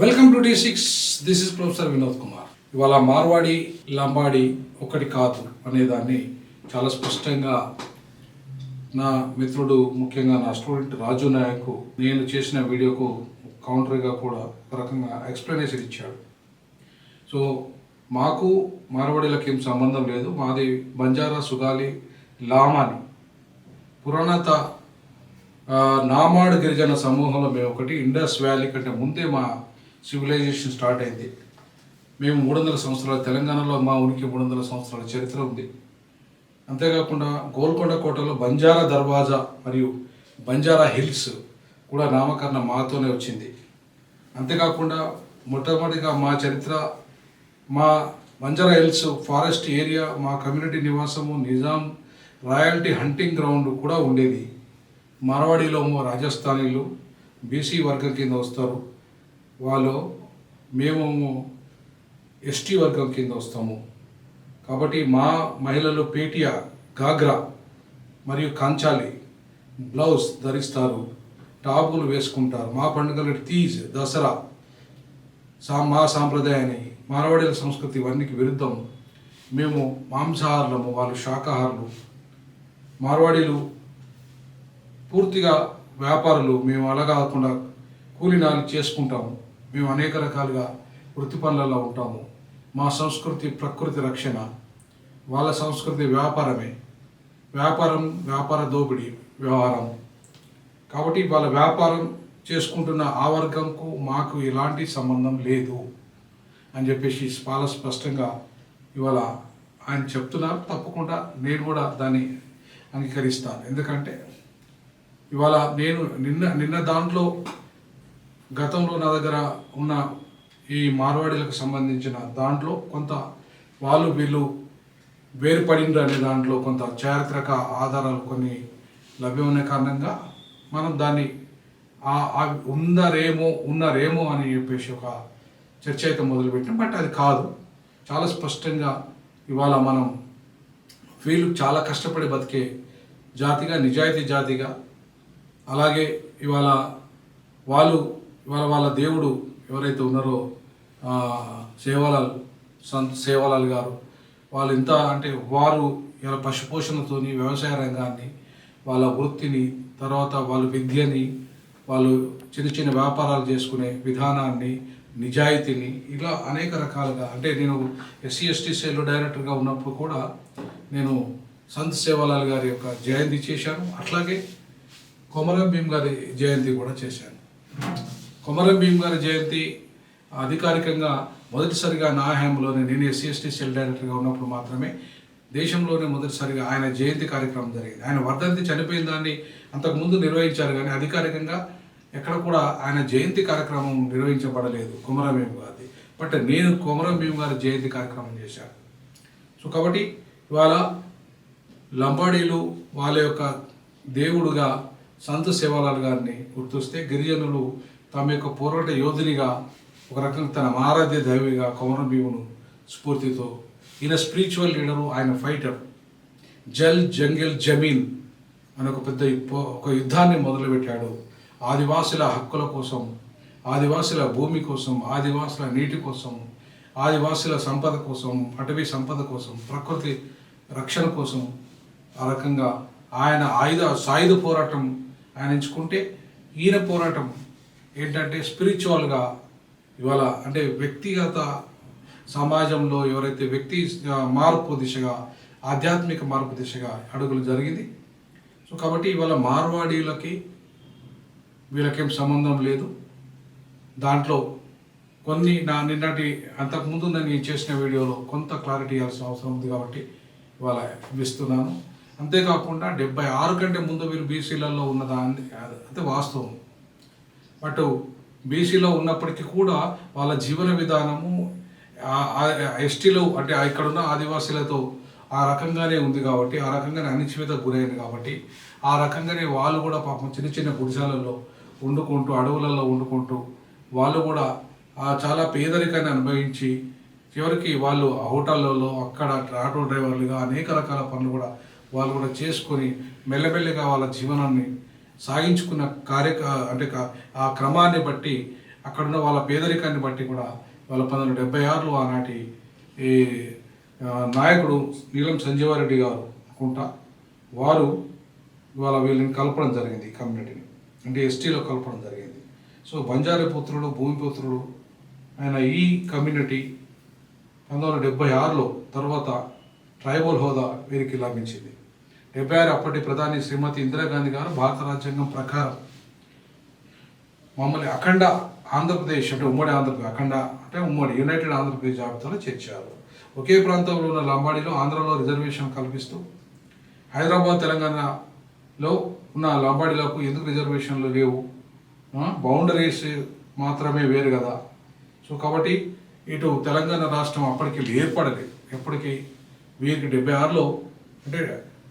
Welcome to D six this is professor Vinod Kumar ఇవాళ మార్వాడి లంబాడి ఒకటి కాదు అనేదాన్ని చాలా స్పష్టంగా నా మిత్రుడు ముఖ్యంగా నా స్టూడెంట్ రాజు నాయక్ నేను చేసిన వీడియోకు కౌంటర్గా కూడా ఒక రకంగా ఎక్స్ప్లెనేషన్ ఇచ్చాడు. సో మాకు మార్వాడీలకు ఏం సంబంధం లేదు. మాది బంజారా సుగాలి లామాని. పురాణత నామాడు నామాడ్ గిరిజన సమూహంలో మేము ఒకటి ఇండస్ వ్యాలీ కంటే ముందే మా సివిలైజేషన్ స్టార్ట్ అయింది. మేము మూడు వందల సంవత్సరాలు తెలంగాణలో మా ఉనికి మూడు వందల సంవత్సరాల చరిత్ర ఉంది. అంతేకాకుండా గోల్కొండ కోటలో బంజారా దర్వాజా మరియు బంజారా హిల్స్ కూడా నామకరణం మాతోనే వచ్చింది. అంతేకాకుండా మొట్టమొదటిగా మా చరిత్ర మా బంజారా హిల్స్ ఫారెస్ట్ ఏరియా మా కమ్యూనిటీ నివాసము నిజాం రాయల్టీ హంటింగ్ గ్రౌండ్ కూడా ఉండేది. మార్వాడీలో రాజస్థానీలు బీసీ వర్గం కింద వస్తారు. వాళ్ళు మేము ఎస్టీ వర్గం కింద వస్తాము. కాబట్టి మా మహిళలు పేటియా గాగ్రా మరియు కాంచాలి బ్లౌజ్ ధరిస్తారు. టాపులు వేసుకుంటారు. మా పండుగలు తీజ్ దసరా సా మా సాంప్రదాయాన్ని మార్వాడీల సంస్కృతి ఇవన్నీకి విరుద్ధం. మేము మాంసాహారులము వాళ్ళు శాకాహారులు మార్వాడీలు పూర్తిగా వ్యాపారులు. మేము అలా కాకుండా కూలినాలు చేసుకుంటాము. మేము అనేక రకాలుగా వృత్తి పనులలో ఉంటాము. మా సంస్కృతి ప్రకృతి రక్షణ వాళ్ళ సంస్కృతి వ్యాపారమే. వ్యాపారం వ్యాపార దోపిడీ వ్యవహారం. కాబట్టి వాళ్ళ వ్యాపారం చేసుకుంటున్న ఆ వర్గంకు మాకు ఎలాంటి సంబంధం లేదు అని చెప్పేసి చాలా స్పష్టంగా ఇవాళ ఆయన చెప్తున్నారు. తప్పకుండా నేను కూడా దాన్ని అంగీకరిస్తాను. ఎందుకంటే ఇవాళ నేను నిన్న నిన్న దాంట్లో గతంలో నా దగ్గర ఉన్న ఈ మార్వాడీలకు సంబంధించిన దాంట్లో కొంత వాళ్ళు వీళ్ళు వేరుపడిండ్రు అనే దాంట్లో కొంత చారిత్రక ఆధారాలు కొన్ని లభ్యమైన కారణంగా మనం దాన్ని ఆ- ఉన్నారేమో ఉన్నారేమో అని చెప్పేసి ఒక చర్చ అయితే మొదలుపెట్టాం. బట్ అది కాదు. చాలా స్పష్టంగా ఇవాళ మనం వీళ్ళు చాలా కష్టపడి బతికే జాతిగా నిజాయితీ జాతిగా అలాగే ఇవాళ వాళ్ళు ఇవాళ వాళ్ళ దేవుడు ఎవరైతే ఉన్నారో ఆ, సంత్ సేవలాల్ గారు వాళ్ళు ఇంత అంటే వారు ఇలా పశుపోషణతోని వ్యవసాయ రంగాన్ని వాళ్ళ వృత్తిని తర్వాత వాళ్ళ విద్యని వాళ్ళు చిన్న చిన్న వ్యాపారాలు చేసుకునే విధానాన్ని నిజాయితీని ఇలా అనేక రకాలుగా అంటే నేను ఎస్సీ ఎస్టీ సెల్ డైరెక్టర్గా ఉన్నప్పుడు కూడా నేను సంత్ సేవాలాల్ గారి యొక్క జయంతి చేశాను. అట్లాగే కొమరం భీమ్ గారి జయంతి కూడా చేశాను. కొమరం భీమ్ గారి జయంతి అధికారికంగా మొదటిసారిగా నా హయాంలోనే నేను ఎస్సీ ఎస్టీ సెల్ డైరెక్టర్గా ఉన్నప్పుడు మాత్రమే దేశంలోనే మొదటిసారిగా ఆయన జయంతి కార్యక్రమం జరిగింది. ఆయన వర్ధంతి చనిపోయిన దాన్ని అంతకుముందు నిర్వహించారు కానీ అధికారికంగా ఎక్కడ కూడా ఆయన జయంతి కార్యక్రమం నిర్వహించబడలేదు కొమరం భీమ్ గారిది బట్ నేను కొమరం భీమ్ గారి జయంతి కార్యక్రమం చేశాను. సో కాబట్టి ఇవాళ లంబాడీలు వాళ్ళ యొక్క దేవుడుగా సంత సేవాలాల్ గారిని గుర్తిస్తే గిరిజనులు తమ యొక్క పోరాట యోధునిగా ఒక రకంగా తన ఆరాధ్య దైవిగా కౌన భీమును స్ఫూర్తితో ఈయన స్పిరిచువల్ లీడరు ఆయన ఫైటర్ జల్ జంగిల్ జమీన్ అని ఒక పెద్ద ఒక యుద్ధాన్ని మొదలుపెట్టాడు. ఆదివాసుల హక్కుల కోసం ఆదివాసుల భూమి కోసం ఆదివాసుల నీటి కోసం ఆదివాసుల సంపద కోసం అటవీ సంపద కోసం ప్రకృతి రక్షణ కోసం ఆ రకంగా ఆయన ఆయుధ సాయుధ పోరాటం ఆయన ఎంచుకుంటే ఈయన పోరాటం ఏంటంటే స్పిరిచువల్గా ఇవాళ అంటే వ్యక్తిగత సమాజంలో ఎవరైతే వ్యక్తి మార్పు దిశగా ఆధ్యాత్మిక మార్పు దిశగా అడుగులు జరిగింది. సో కాబట్టి ఇవాళ మార్వాడీలకి వీళ్ళకేం సంబంధం లేదు. దాంట్లో కొన్ని నా నిన్నటి అంతకుముందు నేను చేసిన వీడియోలో కొంత క్లారిటీ ఇవ్వాల్సిన అవసరం ఉంది కాబట్టి ఇవాళ ఇస్తున్నాను. అంతేకాకుండా డెబ్బై ఆరు కంటే ముందు వీళ్ళు బీసీలలో ఉన్నదా అంటే వాస్తవం. బట్ బీసీలో ఉన్నప్పటికీ కూడా వాళ్ళ జీవన విధానము ఎస్టీలో అంటే ఇక్కడున్న ఆదివాసీలతో ఆ రకంగానే ఉంది కాబట్టి ఆ రకంగానే అణిచివేత గురైంది కాబట్టి ఆ రకంగానే వాళ్ళు కూడా పాపం చిన్న చిన్న గుడిసాలలో వండుకుంటూ అడవులలో వండుకుంటూ వాళ్ళు కూడా చాలా పేదరికాన్ని అనుభవించి చివరికి వాళ్ళు హోటళ్ళలో అక్కడ ఆటో డ్రైవర్లుగా అనేక రకాల పనులు కూడా వాళ్ళు కూడా చేసుకొని మెల్లమెల్లగా వాళ్ళ జీవనాన్ని సాగించుకున్న కార్య అంటే ఆ క్రమాన్ని బట్టి అక్కడున్న వాళ్ళ పేదరికాన్ని బట్టి కూడా వాళ్ళ పంతొమ్మిది డెబ్బై ఆరులో ఆనాటి ఈ నాయకుడు నీలం సంజీవారెడ్డి గారు అనుకుంటా వారు ఇవాళ వీళ్ళని కలపడం జరిగింది కమ్యూనిటీని. అంటే ఎస్టీలో కలపడం జరిగింది. సో బంజారీ పుత్రుడు భూమిపుత్రుడు ఆయన ఈ కమ్యూనిటీ పంతొమ్మిది వందల డెబ్బై ఆరులో తర్వాత ట్రైబల్ హోదా వీరికి లభించింది. డెబ్బై ఆరు అప్పటి ప్రధాని శ్రీమతి ఇందిరాగాంధీ గారు భారత రాజ్యాంగం ప్రకారం మమ్మల్ని అఖండ ఆంధ్రప్రదేశ్ అంటే ఉమ్మడి ఆంధ్రప్రదేశ్ అఖండ అంటే ఉమ్మడి యునైటెడ్ ఆంధ్రప్రదేశ్ జాబితాలో చేర్చారు. ఒకే ప్రాంతంలో ఉన్న లంబాడీలో ఆంధ్రలో రిజర్వేషన్ కల్పిస్తూ హైదరాబాద్ తెలంగాణలో ఉన్న లంబాడీలకు ఎందుకు రిజర్వేషన్లు లేవు? బౌండరీస్ మాత్రమే వేరు కదా. సో కాబట్టి ఇటు తెలంగాణ రాష్ట్రం అప్పటికి ఏర్పడలేదు. ఎప్పటికీ వీరికి డెబ్బై ఆరులో అంటే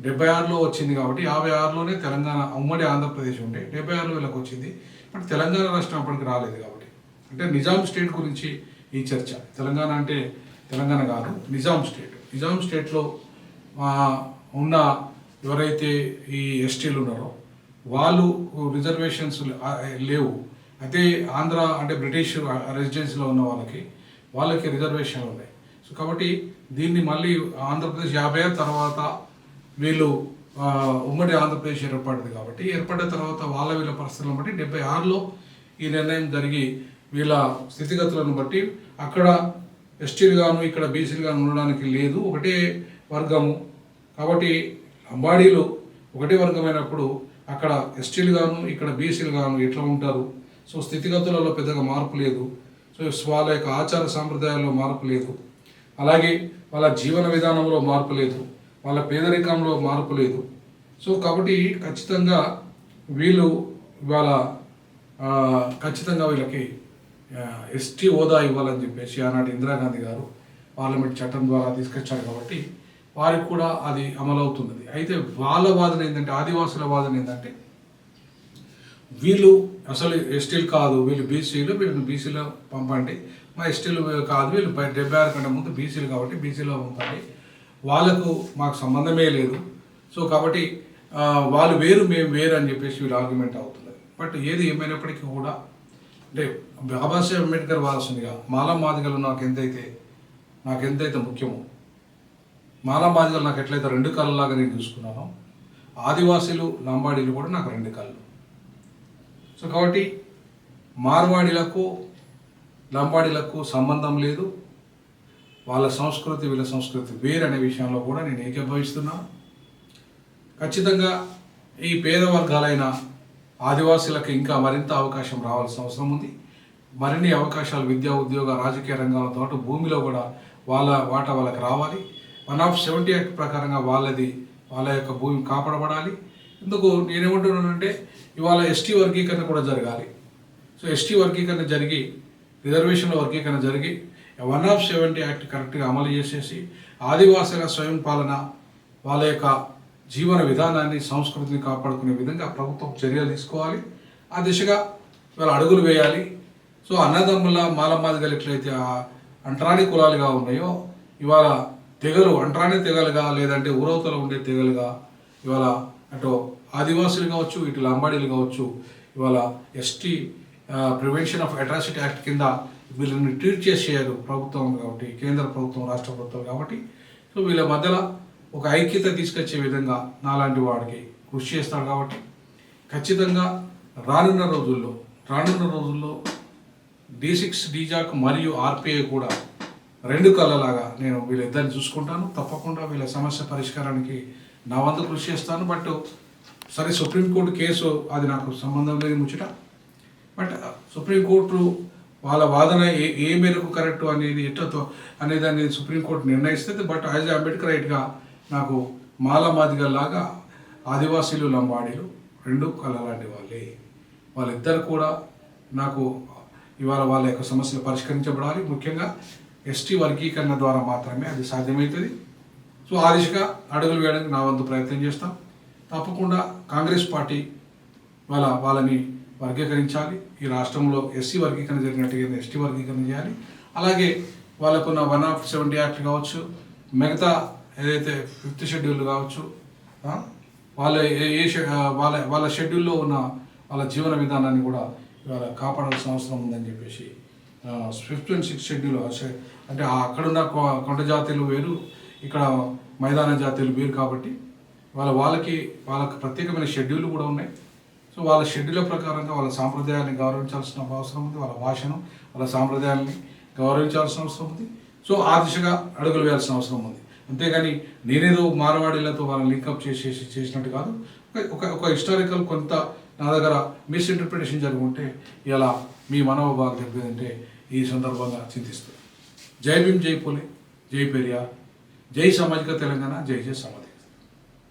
డెబ్బై ఆరులో వచ్చింది కాబట్టి యాభై ఆరులోనే తెలంగాణ ఉమ్మడి ఆంధ్రప్రదేశ్ ఉండే. డెబ్బై ఆరులో వీళ్ళకి వచ్చింది. బట్ తెలంగాణ రాష్ట్రం అప్పటికి రాలేదు కాబట్టి. అంటే నిజాం స్టేట్ గురించి ఈ చర్చ. తెలంగాణ అంటే తెలంగాణ కాదు నిజాం స్టేట్. నిజాం స్టేట్లో ఉన్న ఎవరైతే ఈ ఎస్టీలు ఉన్నారో వాళ్ళు రిజర్వేషన్స్ లేవు. అయితే ఆంధ్ర అంటే బ్రిటిష్ రెసిడెన్సీలో ఉన్న వాళ్ళకి వాళ్ళకి రిజర్వేషన్లు ఉన్నాయి. సో కాబట్టి దీన్ని మళ్ళీ ఆంధ్రప్రదేశ్ యాభై తర్వాత వీళ్ళు ఉమ్మడి ఆంధ్రప్రదేశ్ ఏర్పడింది కాబట్టి ఏర్పడిన తర్వాత వాళ్ళ వీళ్ళ పరిస్థితులను బట్టి డెబ్బై ఆరులో ఈ నిర్ణయం జరిగి వీళ్ళ స్థితిగతులను బట్టి అక్కడ ఎస్టీలు గాను ఇక్కడ బీసీలు గాను ఉండడానికి లేదు. ఒకటే వర్గము. కాబట్టి అంబాడీలు ఒకటే వర్గమైనప్పుడు అక్కడ ఎస్టీలు గాను ఇక్కడ బీసీలు గాను ఎట్లా ఉంటారు? సో స్థితిగతులలో పెద్దగా మార్పు లేదు. సో వాళ్ళ యొక్క ఆచార సాంప్రదాయాల్లో మార్పు లేదు. అలాగే వాళ్ళ జీవన విధానంలో మార్పు లేదు. వాళ్ళ పేదరికంలో మార్పు లేదు. సో కాబట్టి ఖచ్చితంగా వీళ్ళు ఇవాళ ఖచ్చితంగా వీళ్ళకి ఎస్టీ హోదా ఇవ్వాలని చెప్పేసి ఆనాటి ఇందిరాగాంధీ గారు పార్లమెంట్ చట్టం ద్వారా తీసుకొచ్చారు కాబట్టి వారికి కూడా అది అమలవుతున్నది. అయితే వాళ్ళ వాదన ఏంటంటే ఆదివాసుల వాదన ఏంటంటే వీళ్ళు అసలు ఎస్టీలు కాదు వీళ్ళు బీసీలు వీళ్ళని బీసీలో పంపండి. మా ఎస్టీలు కాదు వీళ్ళు డెబ్బై ఆరు కంటే ముందు బీసీలు కాబట్టి బీసీలో పంపండి. వాళ్ళకు మాకు సంబంధమే లేదు. సో కాబట్టి వాళ్ళు వేరు మేము వేరు అని చెప్పేసి వీళ్ళు ఆర్గ్యుమెంట్ అవుతుంది బట్ ఏది ఏమైనప్పటికీ కూడా అంటే బాబాసాహెబ్ అంబేద్కర్ వారసునిగా మాలా మాదిగలు నాకు ఎంతైతే నాకు ఎంతైతే ముఖ్యమో మాలా మాదిగలు నాకు ఎట్లయితే రెండు కళ్ళలాగా నేను చూసుకున్నానో ఆదివాసీలు లంబాడీలు కూడా నాకు రెండు కళ్ళు. సో కాబట్టి మార్వాడీలకు లంబాడీలకు సంబంధం లేదు. వాళ్ళ సంస్కృతి వీళ్ళ సంస్కృతి వేరనే విషయంలో కూడా నేను ఏకీభవిస్తున్నాను. ఖచ్చితంగా ఈ పేద వర్గాలైన ఆదివాసీలకు ఇంకా మరింత అవకాశం రావాల్సిన అవసరం ఉంది. మరిన్ని అవకాశాలు విద్యా ఉద్యోగ రాజకీయ రంగాలతో పాటు భూమిలో కూడా వాళ్ళ వాటా వాళ్ళకి రావాలి. వన్ ఆఫ్ సెవెంటీ యాక్ట్ ప్రకారంగా వాళ్ళది వాళ్ళ యొక్క భూమి కాపాడబడాలి. ఎందుకు? నేనేమంటున్నానంటే ఇవాళ ఎస్టీ వర్గీకరణ కూడా జరగాలి. సో ఎస్టీ వర్గీకరణ జరిగి రిజర్వేషన్ల వర్గీకరణ జరిగి వన్ ఆఫ్ సెవెంటీ యాక్ట్ కరెక్ట్గా అమలు చేసేసి ఆదివాసుల స్వయం పాలన వాళ్ళ యొక్క జీవన విధానాన్ని సంస్కృతిని కాపాడుకునే విధంగా ప్రభుత్వం చర్యలు తీసుకోవాలి. ఆ దిశగా ఇవాళ అడుగులు వేయాలి. సో అన్నదమ్ముల మాలమ్మాదిగలు ఎట్లయితే ఆ అంటరాని కులాలుగా ఉన్నాయో ఇవాళ తెగలు అంటరాని తెగలుగా లేదంటే ఊరవతలో ఉండే తెగలుగా ఇవాళ అటు ఆదివాసులు కావచ్చు ఇటు లంబాడీలు కావచ్చు ఇవాళ ST prevention of atrocity act కింద వీళ్ళని ట్రీట్ చేసేయారు ప్రభుత్వం కాబట్టి కేంద్ర ప్రభుత్వం రాష్ట్ర ప్రభుత్వం కాబట్టి. సో వీళ్ళ మధ్యలో ఒక ఐక్యత తీసుకొచ్చే విధంగా నాలాంటి వాడికి కృషి చేస్తాడు కాబట్టి. ఖచ్చితంగా రానున్న రోజుల్లో రానున్న రోజుల్లో డి సిక్స్ డీజాక్ మరియు ఆర్పిఐ కూడా రెండు కళ్ళలాగా నేను వీళ్ళిద్దరిని చూసుకుంటాను. తప్పకుండా వీళ్ళ సమస్య పరిష్కారానికి నా వంతు కృషి చేస్తాను. బట్ సరే సుప్రీంకోర్టు కేసు అది నాకు సంబంధం లేదు ముచ్చట. బట్ సుప్రీంకోర్టు వాళ్ళ వాదన ఏ ఏ మేరకు కరెక్ట్ అనేది ఎట్లతో అనేది అనేది సుప్రీంకోర్టు నిర్ణయిస్తుంది. బట్ యాజ్ అంబేద్కర్ రైట్గా నాకు మాల మాదిగ లాగా ఆదివాసీలు లంబాడీలు రెండు కలలాంటి వాళ్ళే. వాళ్ళిద్దరు కూడా నాకు ఇవాళ వాళ్ళ యొక్క సమస్యలు పరిష్కరించబడాలి. ముఖ్యంగా ఎస్టీ వర్గీకరణ ద్వారా మాత్రమే అది సాధ్యమవుతుంది. సో ఆ దిశగా అడుగులు వేయడానికి నా వంతు ప్రయత్నం చేస్తాం. తప్పకుండా కాంగ్రెస్ పార్టీ వాళ్ళ వాళ్ళని వర్గీకరించాలి. ఈ రాష్ట్రంలో ఎస్సీ వర్గీకరణ జరిగినట్టుగా ఎస్టీ వర్గీకరణ చేయాలి. అలాగే వాళ్ళకున్న వన్ ఆఫ్ సెవెంటీ యాక్ట్ కావచ్చు మిగతా ఏదైతే ఫిఫ్త్ షెడ్యూల్ కావచ్చు వాళ్ళ ఏ ఏ వాళ్ళ వాళ్ళ షెడ్యూల్లో ఉన్న వాళ్ళ జీవన విధానాన్ని కూడా ఇవాళ కాపాడాల్సిన అవసరం ఉందని చెప్పేసి ఫిఫ్త్ అండ్ సిక్స్త్ షెడ్యూల్ అంటే అక్కడున్న కొ- కొండ జాతీయులు వేరు ఇక్కడ మైదాన జాతీయులు వేరు కాబట్టి వాళ్ళ వాళ్ళకి వాళ్ళకి ప్రత్యేకమైన షెడ్యూల్ కూడా ఉన్నాయి. సో వాళ్ళ షెడ్యూల్ ప్రకారంగా వాళ్ళ సాంప్రదాయాన్ని గౌరవించాల్సిన అవసరం ఉంది వాళ్ళ భాషను వాళ్ళ సాంప్రదాయాల్ని గౌరవించాల్సిన అవసరం ఉంది. సో ఆ దిశగా అడుగులు వేయాల్సిన అవసరం ఉంది. అంతేగాని నేనేదో మారవాడీలతో వాళ్ళని లింకప్ చేసేసి చేసినట్టు కాదు. ఒక- ఒక హిస్టారికల్ కొంత నా దగ్గర మిస్ఇంటర్ప్రిటేషన్ జరుగుంటే ఉంటే ఇలా మీ మనోభావం దెబ్బతింటే ఈ సందర్భంగా చింతిస్తుంది జై భీమ్ జై పూలే జై పెరియార్ జై సామాజిక తెలంగాణ జై జై సమాధి